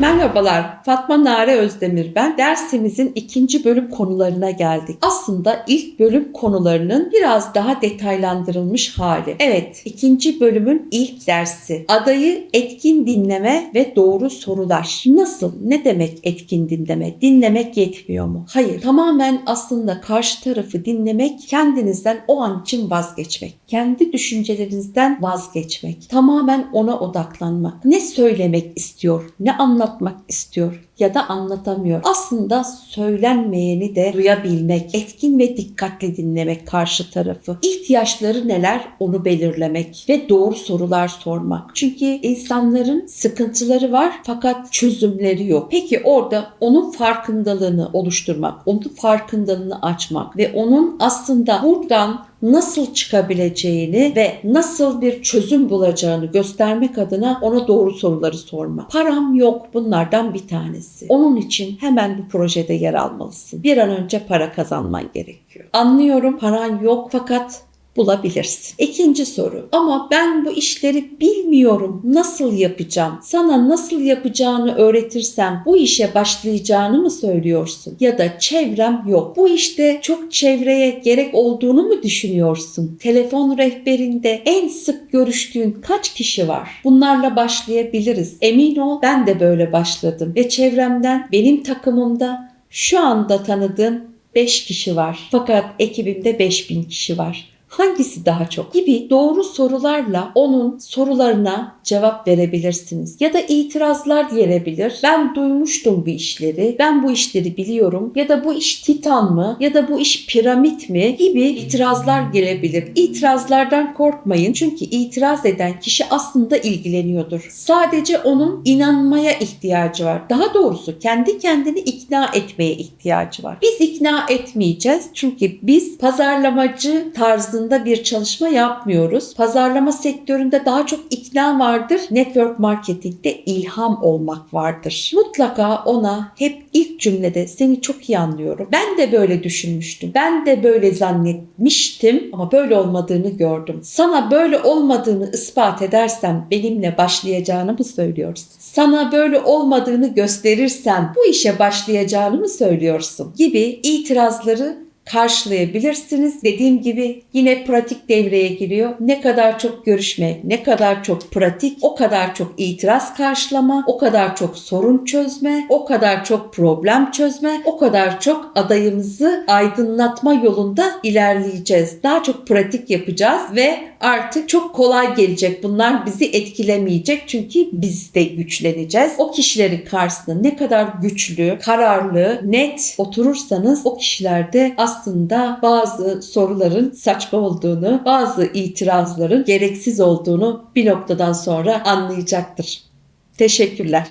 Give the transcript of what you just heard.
Merhabalar, Fatma Nare Özdemir ben. Dersimizin ikinci bölüm konularına geldik. Aslında ilk bölüm konularının biraz daha detaylandırılmış hali. Evet, ikinci bölümün ilk dersi. Adayı etkin dinleme ve doğru sorular. Nasıl? Ne demek etkin dinleme? Dinlemek yetmiyor mu? Hayır, tamamen aslında karşı tarafı dinlemek, kendinizden o an için vazgeçmek. Kendi düşüncelerinizden vazgeçmek. Tamamen ona odaklanmak. Ne söylemek istiyor? Ne anlatmak istiyor ya da anlatamıyor. Aslında söylenmeyeni de duyabilmek, etkin ve dikkatli dinlemek karşı tarafı. İhtiyaçları neler onu belirlemek ve doğru sorular sormak. Çünkü insanların sıkıntıları var fakat çözümleri yok. Peki orada onun farkındalığını oluşturmak, onun farkındalığını açmak ve onun aslında buradan nasıl çıkabileceğini ve nasıl bir çözüm bulacağını göstermek adına ona doğru soruları sorma. Param yok bunlardan bir tanesi. Onun için hemen bu projede yer almalısın. Bir an önce para kazanman gerekiyor. Anlıyorum paran yok fakat bulabilirsin. İkinci soru. Ama ben bu işleri bilmiyorum. Nasıl yapacağım? Sana nasıl yapacağını öğretirsem bu işe başlayacağını mı söylüyorsun? Ya da çevrem yok. Bu işte çok çevreye gerek olduğunu mu düşünüyorsun? Telefon rehberinde en sık görüştüğün kaç kişi var? Bunlarla başlayabiliriz. Emin ol ben de böyle başladım ve çevremden benim takımımda şu anda tanıdığım 5 kişi var. Fakat ekibimde 5000 kişi var hangisi daha çok gibi doğru sorularla onun sorularına cevap verebilirsiniz. Ya da itirazlar gelebilir. Ben duymuştum bu işleri. Ben bu işleri biliyorum. Ya da bu iş titan mı? Ya da bu iş piramit mi? Gibi itirazlar gelebilir. İtirazlardan korkmayın. Çünkü itiraz eden kişi aslında ilgileniyordur. Sadece onun inanmaya ihtiyacı var. Daha doğrusu kendi kendini ikna etmeye ihtiyacı var. Biz ikna etmeyeceğiz. Çünkü biz pazarlamacı tarzında bir çalışma yapmıyoruz. Pazarlama sektöründe daha çok ikna vardır. Network marketingde ilham olmak vardır. Mutlaka ona hep ilk cümlede seni çok iyi anlıyorum. Ben de böyle düşünmüştüm. Ben de böyle zannetmiştim ama böyle olmadığını gördüm. Sana böyle olmadığını ispat edersem benimle başlayacağını mı söylüyorsun? Sana böyle olmadığını gösterirsem bu işe başlayacağını mı söylüyorsun? Gibi itirazları karşılayabilirsiniz. Dediğim gibi yine pratik devreye giriyor. Ne kadar çok görüşme, ne kadar çok pratik, o kadar çok itiraz karşılama, o kadar çok sorun çözme, o kadar çok problem çözme, o kadar çok adayımızı aydınlatma yolunda ilerleyeceğiz. Daha çok pratik yapacağız ve artık çok kolay gelecek. Bunlar bizi etkilemeyecek çünkü biz de güçleneceğiz. O kişilerin karşısında ne kadar güçlü, kararlı, net oturursanız o kişilerde aslında bazı soruların saçma olduğunu, bazı itirazların gereksiz olduğunu bir noktadan sonra anlayacaktır. Teşekkürler.